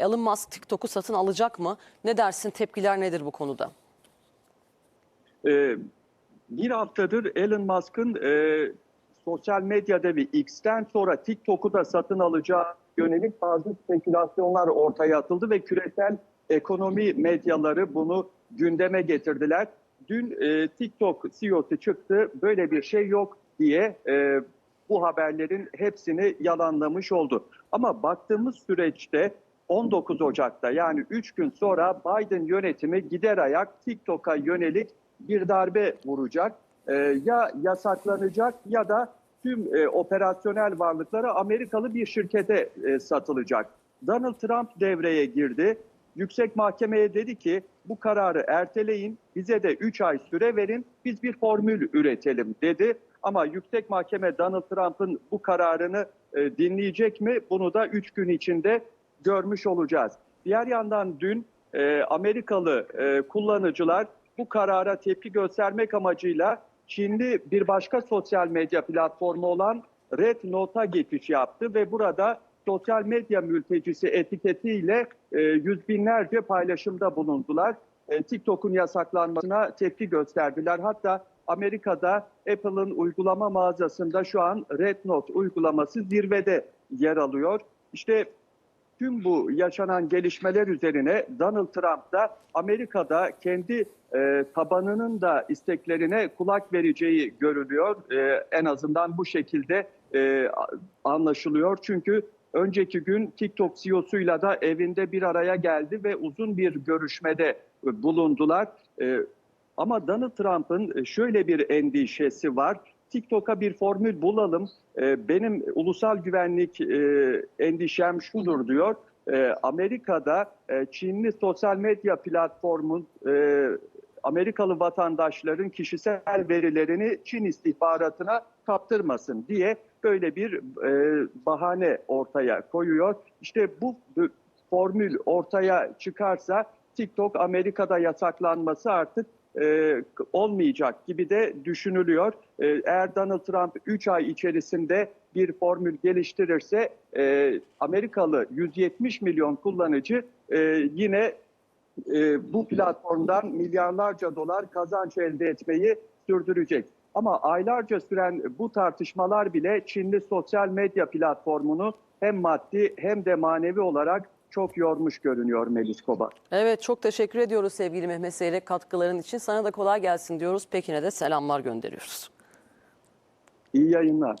Elon Musk TikTok'u satın alacak mı? Ne dersin? Tepkiler nedir bu konuda? Ee, bir haftadır Elon Musk'ın e, sosyal medyada ve X'ten sonra TikTok'u da satın alacağı yönelik bazı spekülasyonlar ortaya atıldı ve küresel ekonomi medyaları bunu gündeme getirdiler. Dün e, TikTok CEO'su çıktı böyle bir şey yok diye e, bu haberlerin hepsini yalanlamış oldu. Ama baktığımız süreçte 19 Ocak'ta yani 3 gün sonra Biden yönetimi gider ayak TikTok'a yönelik bir darbe vuracak. Ee, ya yasaklanacak ya da tüm e, operasyonel varlıkları Amerikalı bir şirkete e, satılacak. Donald Trump devreye girdi. Yüksek Mahkemeye dedi ki bu kararı erteleyin, bize de 3 ay süre verin, biz bir formül üretelim dedi. Ama Yüksek Mahkeme Donald Trump'ın bu kararını e, dinleyecek mi? Bunu da 3 gün içinde görmüş olacağız. Diğer yandan dün e, Amerikalı e, kullanıcılar bu karara tepki göstermek amacıyla Çinli bir başka sosyal medya platformu olan Red Note'a geçiş yaptı ve burada sosyal medya mültecisi etiketiyle e, yüz binlerce paylaşımda bulundular. E, TikTok'un yasaklanmasına tepki gösterdiler. Hatta Amerika'da Apple'ın uygulama mağazasında şu an Red Note uygulaması zirvede yer alıyor. İşte tüm bu yaşanan gelişmeler üzerine Donald Trump da Amerika'da kendi e, tabanının da isteklerine kulak vereceği görülüyor. E, en azından bu şekilde e, anlaşılıyor. Çünkü önceki gün TikTok CEO'suyla da evinde bir araya geldi ve uzun bir görüşmede bulundular. E, ama Donald Trump'ın şöyle bir endişesi var. TikTok'a bir formül bulalım. Ee, Benim ulusal güvenlik e, endişem şudur diyor. Ee, Amerika'da e, Çinli sosyal medya platformun e, Amerikalı vatandaşların kişisel verilerini Çin istihbaratına kaptırmasın diye böyle bir e, bahane ortaya koyuyor. İşte bu bu formül ortaya çıkarsa TikTok Amerika'da yasaklanması artık e, olmayacak gibi de düşünülüyor. E, eğer Donald Trump 3 ay içerisinde bir formül geliştirirse e, Amerikalı 170 milyon kullanıcı e, yine e, bu platformdan milyarlarca dolar kazanç elde etmeyi sürdürecek. Ama aylarca süren bu tartışmalar bile Çinli sosyal medya platformunu hem maddi hem de manevi olarak çok yormuş görünüyor Melis Koba. Evet çok teşekkür ediyoruz sevgili Mehmet Seyrek katkıların için. Sana da kolay gelsin diyoruz. Pekin'e de selamlar gönderiyoruz. İyi yayınlar.